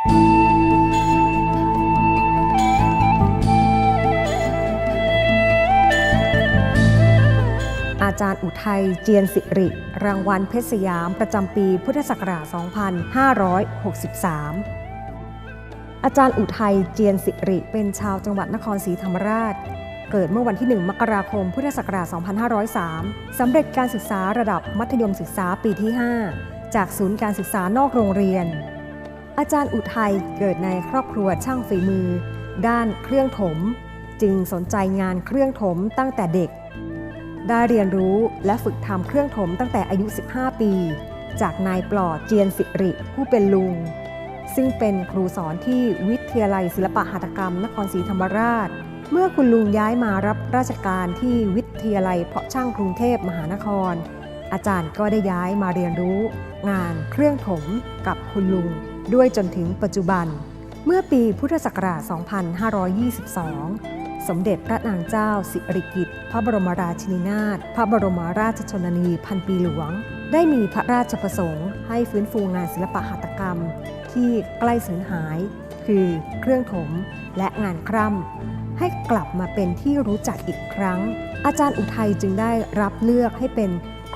อาจารย์อุทัยเจียนสิริ รางวัลเพชรสยามประจำปีพุทธศักราช 2563 อาจารย์อุทัยเจียนสิริ เป็นชาวจังหวัดนครศรีธรรมราช เกิดเมื่อวันที่ 1 มกราคม พุทธศักราช 2503 สำเร็จการศึกษาระดับมัธยมศึกษาปีที่ 5 จากศูนย์การศึกษานอกโรงเรียน อาจารย์อุทัยเกิดในครอบครัวช่างฝีมือ ด้านเครื่องถม จึงสนใจงานเครื่องถมตั้งแต่เด็ก ได้เรียนรู้และฝึกทำเครื่องถมตั้งแต่อายุ 15 ปี จากนายปลอดเจียนสิริผู้เป็นลุง ซึ่งเป็นครูสอนที่วิทยาลัยศิลปหัตถกรรม นครศรีธรรมราช เมื่อคุณลุงย้ายมารับราชการที่วิทยาลัยเพาะช่างกรุงเทพมหานคร อาจารย์ก็ได้ย้ายมาเรียนรู้ งานเครื่องถมกับคุณลุง ด้วยจนถึงปัจจุบัน เมื่อปีพุทธศักราช 2522 สมเด็จพระนางเจ้าสิริกิติ์พระบรมราชินีนาถพระบรมราชชนนีพันปีหลวง ได้มีพระราชประสงค์ให้ฟื้นฟูงานศิลปะหัตถกรรม ที่ใกล้สูญหาย คือเครื่องถมและงานคร่ำให้กลับมาเป็นที่รู้จักอีกครั้ง อาจารย์อุทัยจึงได้รับเลือกให้เป็น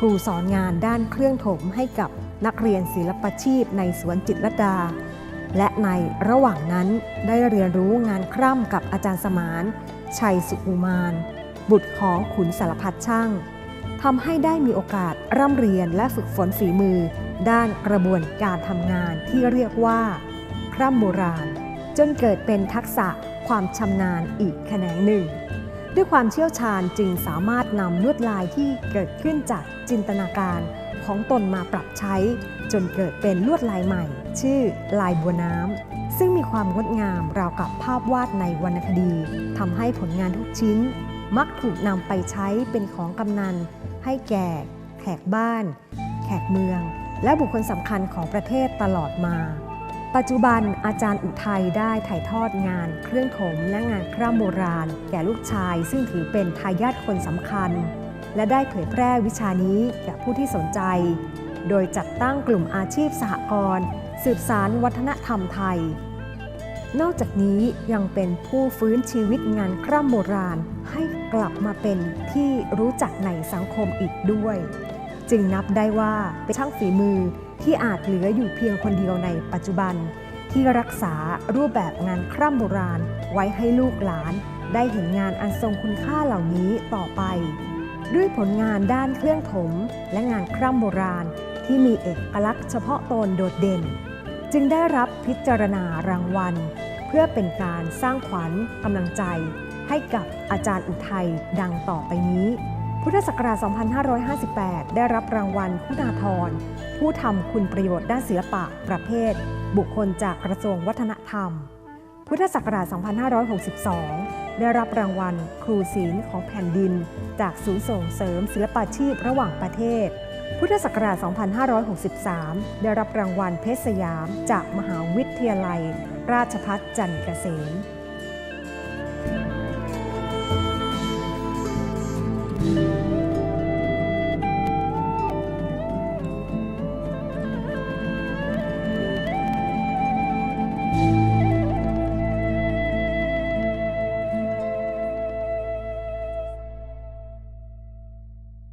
รูสอนงานด้านเครื่องถมให้กับนักเรียนศิลปชีพในสวนจิตรดา และในระหว่างนั้นได้เรียนรู้งานคร่ำกับอาจารย์สมาน ชัยสุกุมาร บุตรของขุนสารพัดช่างทำให้ได้มีโอกาสร่ำเรียนและฝึกฝนฝีมือ ด้านกระบวนการทำงานที่เรียกว่า คร่ำโบราณ จนเกิดเป็นทักษะความชำนาญอีกแขนงหนึ่ง ด้วยความเชี่ยวชาญจึงสามารถนำลวดลายที่เกิดขึ้นจากจินตนาการของตนมาปรับใช้ จนเกิดเป็นลวดลายใหม่ ชื่อลายบัวน้ำซึ่งมีความงดงามราวกับภาพวาดในวรรณคดีทำให้ผลงานทุกชิ้น มักถูกนำไปใช้เป็นของกำนัน ให้แก่ แขกบ้าน แขกเมือง และบุคคลสำคัญของประเทศตลอดมา ปัจจุบันอาจารย์อุทัยได้ถ่ายทอดงานเครื่องถมและงานคร่ำโบราณ แก่ลูกชายซึ่งถือเป็นทายาทคนสำคัญ และได้เผยแพร่วิชานี้แก่ผู้ที่สนใจ โดยจัดตั้งกลุ่มอาชีพสหกรณ์สืบสารวัฒนธรรมไทย นอกจากนี้ยังเป็นผู้ฟื้นชีวิตงานคร่ำโบราณให้กลับมาเป็นที่รู้จักในสังคมอีกด้วย จึงนับได้ว่าเป็นช่างฝีมือที่อาจเหลืออยู่เพียงคนเดียวในปัจจุบัน ที่รักษารูปแบบงานคร่ำโบราณ ไว้ให้ลูกหลาน ได้เห็นงานอันทรงคุณค่าเหล่านี้ต่อไป ด้วยผลงานด้านเครื่องถมและงานคร่ำโบราณ ที่มีเอกลักษณ์เฉพาะตนโดดเด่น จึงได้รับพิจารณารางวัล เพื่อเป็นการสร้างขวัญกำลังใจ ให้กับอาจารย์อุทัยดังต่อไปนี้ พุทธศักราช 2558 ได้รับรางวัลคุณาธร ผู้ทำคุณประโยชน์ด้านศิลปะประเภท บุคคลจากกระทรวงวัฒนธรรม พุทธศักราช 2562 ได้รับรางวัลครูศิลป์ของแผ่นดิน จากศูนย์ส่งเสริมศิลปาชีพระหว่างประเทศ พุทธศักราช 2563 ได้รับรางวัลเพชรสยาม จากมหาวิทยาลัย ราชภัฏจันทร์เกษม